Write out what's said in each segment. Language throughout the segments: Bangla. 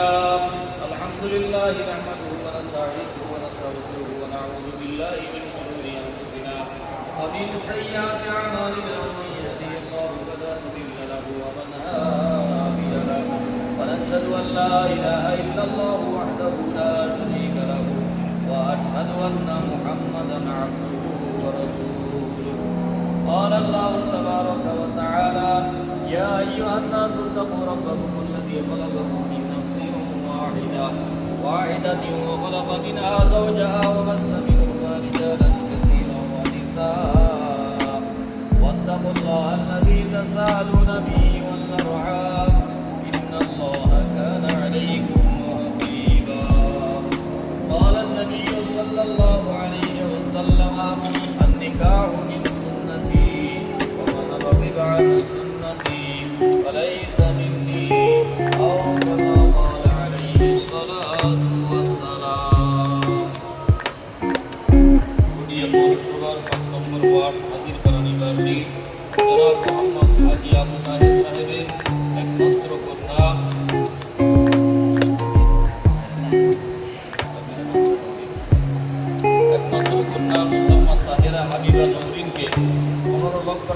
لله الحمد لله نحمده ونستعينه ونستغفره ونعوذ بالله من شرور أنفسنا ومن سيئات أعمالنا. من يهده الله فلا مضل له ومن هادي له. ونشهد أن لا إله إلا الله وحده لا شريك له. وأشهد أن محمدا عبده ورسوله. قال الله تبارك وتعالى يا أيها الناس اتقوا ربكم الذي خلقكم من واحدة وخلق منها زوجها وبث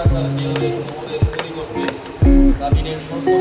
লক্ষ টাকার মোড়ের পরিবর্তে কাবিনের শর্ত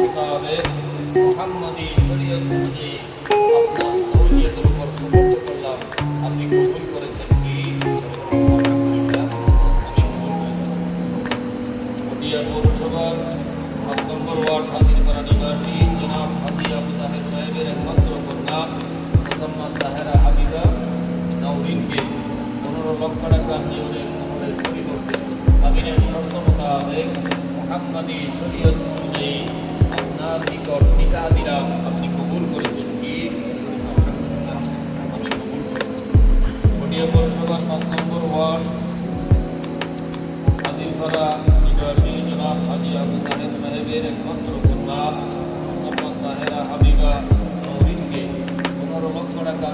আপনার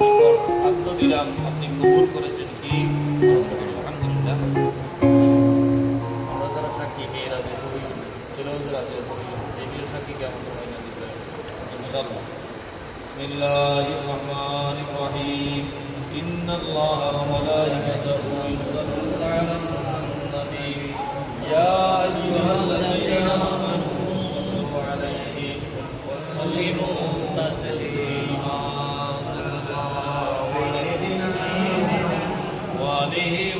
নিকট খাদ্য দিলাম। আপনি কবুল করেছেন কি? আলহামদুলিল্লাহ। আমরা যারা সাক্ষী মেয়ের আছে সবই ছেলেদের আছে সবই এগুলো সাক্ষীকে আমাদের মহিলা দিতে হবে? ইনশাল্লাহ বিসমিল্লাহির রহমানির রহিম। ইন্নাল্লাহ ওয়া মালাইকাতাহু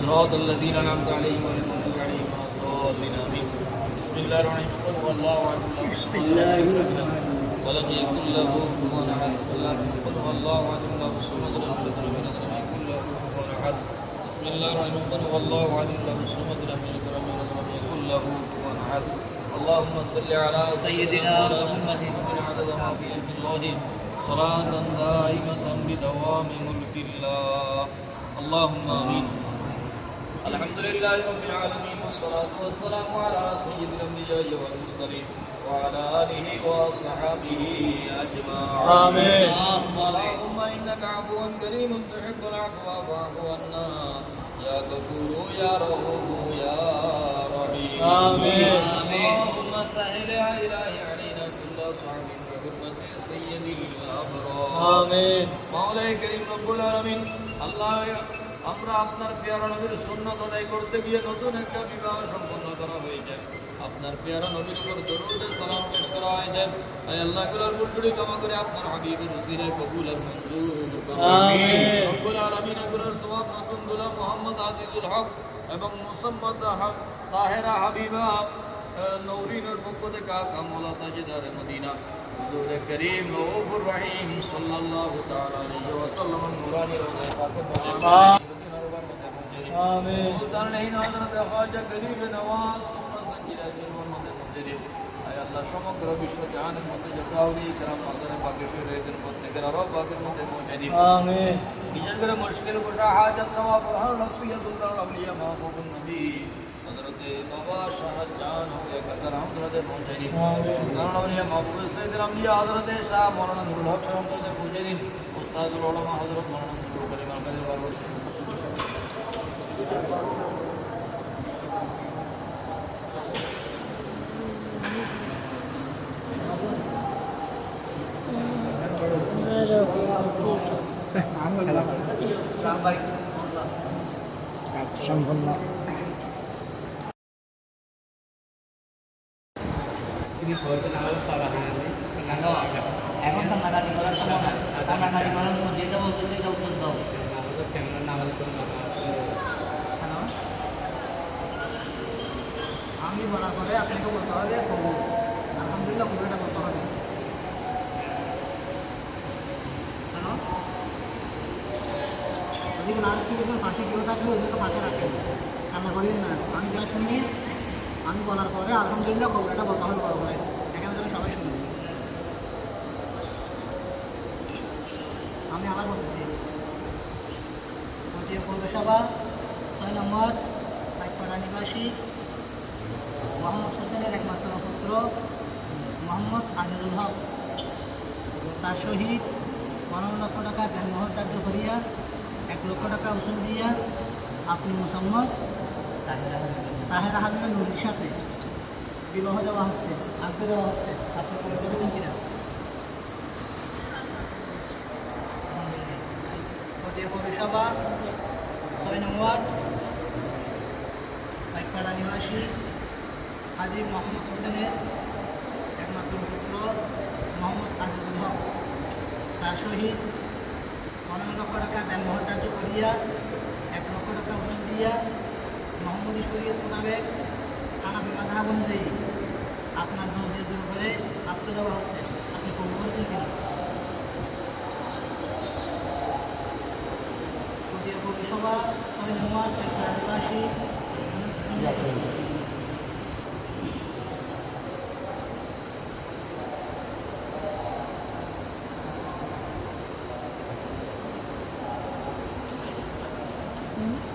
صراط الذين أنعمت عليهم غير المغضوب عليهم آمين. بسم الله الرحمن الرحيم. قل هو الله أحد بسم الله ولم يكن له كفوا احد قل هو الله أحد الله الصمد لم يلد ولم يكن له كفوا احد بسم الله الرحمن الرحيم. قل هو الله الصمد لم يلد ولم يكن له كفوا احد اللهم صل على سيدنا محمد بن عدد ما في صلاة دائمة بدوام ملك الله. اللهم آمين. الحمد لله رب العالمين والصلاة والسلام على سيد الأنبياء والمرسلين. وعلى آله وأصحابه أجمعين. آمين. اللهم إنك عفو كريم تحب العفو فاعف عنا يا غفور يا رؤوف يا رحيم. آمين. اللهم سهل يا إلهي علينا كل صعب بحرمة سيد الأبرار. آمين. مولاي كريم رب العالمين الله আমরা আপনার পেয়ারা নবীর সুন্নত আদায় করতে গিয়ে নতুন একটা বিবাহ সম্পন্ন করা হয়েছে। আপনার পেয়ারা নবীর উপর দরুদ সালাম পেশ করা হয়েছে। আয় আল্লাহ বুলবুলি ক্ষমা করে আপনার হাবিবের কবুল আর মঞ্জুর। রব্বুল আলামিন সওয়াব নতুনগুলো মোহাম্মদ আজিজুল হক এবং মুসাম্মদ হক তাহেরা হাবিবা নৌরিনের পক্ষ থেকে কামলা তাজদার মদিনা। করিম রওজা পাকে মদিনা آمين সুলতান নেহিন হযরত খাজা গরিব নওয়াজ সুন্নাত সঞ্জিরা জিরওয়ার মধ্যে পৌঁছে দিন আয় আল্লাহ সমগ্র বিশ্ব জাহানের মধ্যে যত আউলিয়া کرام মাদারে পাকে শরীয়তের প্রত্যেকের আরো পাকের মধ্যে পৌঁছে দিন آمين বিশেষ করে মুশকিল কুশা হাজত নওয়াব রহমান নসিয়াতুল্লাহ আউলিয়া মাহবুবুন নবী হযরতে বাবা শাহজাহান কে কদর হযরতে পৌঁছে দিন আমিন। সুলতান আউলিয়া মাহবুব সাইয়্যিদ আউলিয়া হযরতে শাহ মাওলানা নুরুল হক সাহেব হযরতে পৌঁছে দিন উস্তাদুল উলামা হযরত মাওলানা নুরুল করিম আল কাদের বারবার সম্পূর্ণ বলার পরে আপনাকে বলতে হবে কবুল আলহামদুলিল্লাহ কবুলটা বলতে হবে। হ্যালো? ওদিকে না ঠিক আছে ফাঁসি কেউ থাকলে ওদেরকে ফাঁসে রাখেন। কান্না করেন না, আমি যা শুনি, আমি বলার পরে আলহামদুলিল্লাহ কবুলটা বলতে হবে বড় করে। এখানে যেন সবাই শুনি। আমি আবার বলতেছি। পৌরসভা, ছয় নম্বর পাইকপাড়া নিবাসী মোহাম্মদ হোসেনের একমাত্র পুত্র, মোহাম্মদ আজিজুল হক। তার সহিত পনেরো লক্ষ টাকা দেন মহত্যাজ্য করিয়া, এক লক্ষ টাকা উসুল দিয়া আপনি মোসাম্মদ তাহের আহমেদ। নুরির সাথে বিবাহ দেওয়া হচ্ছে আগ্রহ দেওয়া হচ্ছে। আপনি করে করেছেন কিনা? পৌরসভা, ছয় নম্বর, পাইকপাড়া নিবাসী। হাজি মোহাম্মদ হোসেনের একমাত্র পুত্র মোহাম্মদ আজিজুল হক। তার সহিত পনেরো লক্ষ টাকা দেন মহত্যাজ্য করিয়া, এক লক্ষ টাকা ওষুধ দিয়া মোহাম্মদী শরীয়ত মোতাবেক হানাফি মাঝহাব অনুযায়ী আপনার জনসিয়তের উপরে আত্ম দেওয়া হচ্ছে। আপনি কবুল করেছেন কিনা? পৌরসভা ছয় নম্বর পাইকপাড়া Mm-hmm.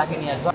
তাকে নিয়ে আসব।